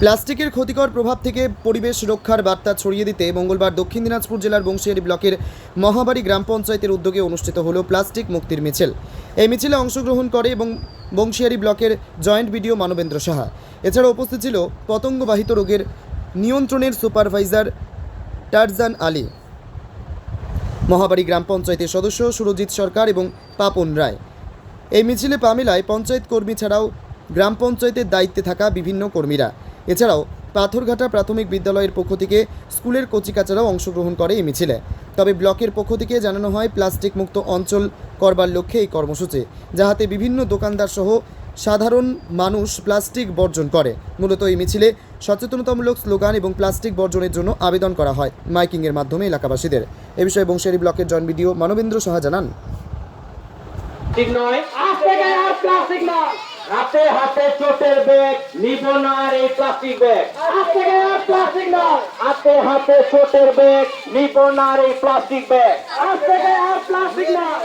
প্লাস্টিকের ক্ষতিকর প্রভাব থেকে পরিবেশ রক্ষার বার্তা ছড়িয়ে দিতে মঙ্গলবার দক্ষিণ দিনাজপুর জেলার বংশিয়ারি ব্লকের মহাবাড়ি গ্রাম পঞ্চায়েতের উদ্যোগে অনুষ্ঠিত হলো প্লাস্টিক মুক্তির মিছিল। এই মিছিলে অংশগ্রহণ করে এবং বংশিয়ারি ব্লকের জয়েন্ট বিডিও মানবেন্দ্র সাহা। এছাড়া উপস্থিত ছিল পতঙ্গবাহিত রোগের নিয়ন্ত্রণের সুপারভাইজার টারজান আলী। মহাবাড়ি গ্রাম পঞ্চায়েতের সদস্য সুরজিৎ সরকার এবং পাপন রায়। এই মিছিলে পা মেলায় পঞ্চায়েত কর্মী ছাড়াও গ্রাম পঞ্চায়েতের দায়িত্বে থাকা বিভিন্ন কর্মীরা। এছাড়াও পাথরঘাটা প্রাথমিক বিদ্যালয়ের পক্ষ থেকে স্কুলের কচিকাচারাও অংশগ্রহণ করে এই মিছিলে। তবে ব্লকের পক্ষ থেকে জানানো হয় প্লাস্টিক মুক্ত অঞ্চল করবার লক্ষ্যে এই কর্মসূচি যাহাতে বিভিন্ন দোকানদার সহ সাধারণ মানুষ প্লাস্টিক বর্জন করে। মূলত এই মিছিলে সচেতনতামূলক স্লোগান এবং প্লাস্টিক বর্জনের জন্য আবেদন করা হয় মাইকিংয়ের মাধ্যমে এলাকাবাসীদের। এ বিষয়ে বংশারী ব্লকের জয়েন্ট বিডিও মানবেন্দ্র সাহা জানান। ঠিক নয়। আজকে গায়ে আর প্লাস্টিক নয় হাতে হাতে চোটের ব্যাগ নিব না আর এই প্লাস্টিক ব্যাগ আজকে গায়ে আর প্লাস্টিক নয়। হাতে হাতে চোটের ব্যাগ নিব না আর এই প্লাস্টিক ব্যাগ আজকে গায়ে আর প্লাস্টিক নয়।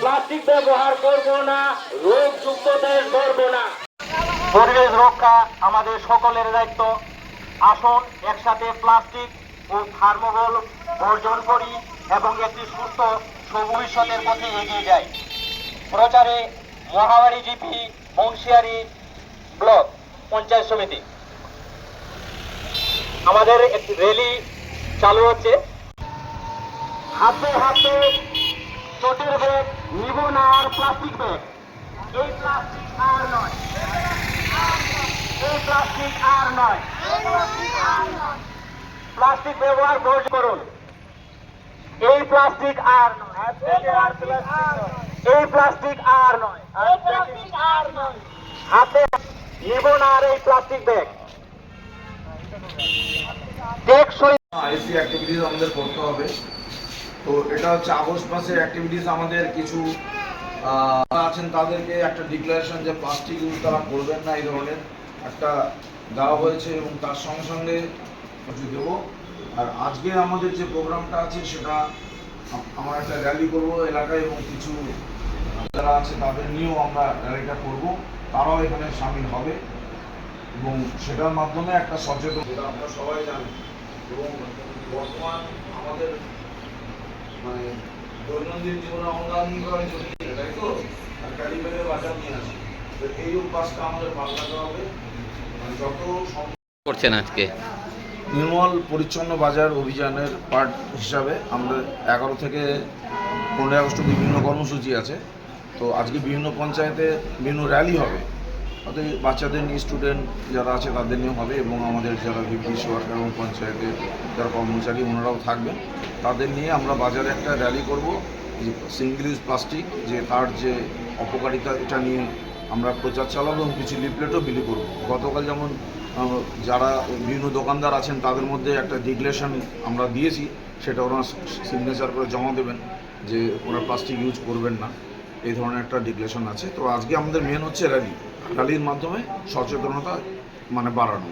প্লাস্টিক ব্যবহার করব না রোগ যুক্ত দেশ না। পরিবেশ রক্ষা আমাদের সকলের দায়িত্ব। আসুন একসাথে প্লাস্টিক ও থার্মোকল বর্জন করি এবং একটি সুস্থ ভবিষ্যতের পথে এগিয়ে যাই। প্রচারে মহাবাড়ি জিপি বংশিয়ারি ব্লক, পঞ্চায়েত সমিতি। আমাদের একটি র্যালি চালু হচ্ছে। হাতে হাতে চোটের ব্যাগ, নিব না আর প্লাস্টিক ব্যাগ। এই প্লাস্টিক আর নয়। এই প্লাস্টিক আর নয়। প্লাস্টিক ব্যবহার বর্জ করুন। এই প্লাস্টিক আর নয়। এই প্লাস্টিক আর নয়। এই প্লাস্টিক আর নয়। হাতে নিব না আর এই প্লাস্টিক ব্যাগ। টেকসই আইসি অ্যাক্টিভিটিস আমাদের করতে হবে। তো এটা হচ্ছে আগস্ট মাসের অ্যাক্টিভিটিস আমাদের কিছু আছেন তাদেরকে একটা ডিক্লারেশন যে প্লাস্টিক ইউজ তারা করবেন না এই ধরনের একটা দেওয়া হয়েছে এবং তার সঙ্গে সঙ্গে কিছু দেবো। আর আজকে আমাদের যে প্রোগ্রামটা আছে সেটা আম- আমরা একটা র্যালি করব এলাকায় এবং কিছু যারা আছে তাদের নিয়েও আমরা র্যালিটা করব। তারাও এখানে সামিল হবে এবং সেটার মাধ্যমে একটা সচেতন যেটা আমরা সবাই জানি এবং বর্তমান আমাদের মানে দৈনন্দিন জীবনে অনলাইন করা চলছে তাই তো? আর ক্যালিবেলের বাজার নিয়ে আসি। তো এই অভ্যাসটা আমাদের পাল্টাতে হবে। মানে যত সম্ভব করছেন আজকে? নির্মল পরিচ্ছন্ন বাজার অভিযানের পার্ট হিসাবে আমরা এগারো থেকে পনেরোই আগস্ট বিভিন্ন কর্মসূচি আছে। তো আজকে বিভিন্ন পঞ্চায়েতে বিভিন্ন র্যালি হবে। অর্থাৎ বাচ্চাদের নিয়ে স্টুডেন্ট যারা আছে তাদের নিয়েও হবে এবং আমাদের যারা ভিপি সরকার এবং পঞ্চায়েতের যারা কর্মচারী ওনারাও থাকবেন। তাদের নিয়ে আমরা বাজারে একটা র্যালি করব, যে সিঙ্গেল ইউজ প্লাস্টিক যে তার যে অপকারিতা, এটা নিয়ে আমরা প্রচার চালাবো এবং কিছু লিফলেটও বিলি করব। গতকাল যেমন যারা বিভিন্ন দোকানদার আছেন তাদের মধ্যে একটা ডিক্লেশন আমরা দিয়েছি, সেটা ওরা সিগনেচার করে জমা দেবেন, যে ওরা প্লাস্টিক ইউজ করবেন না। এই ধরনের একটা ডিক্লেশন আছে। তো আজকে আমাদের মেন হচ্ছে র্যালি র্যালির মাধ্যমে সচেতনতা মানে বাড়ানো।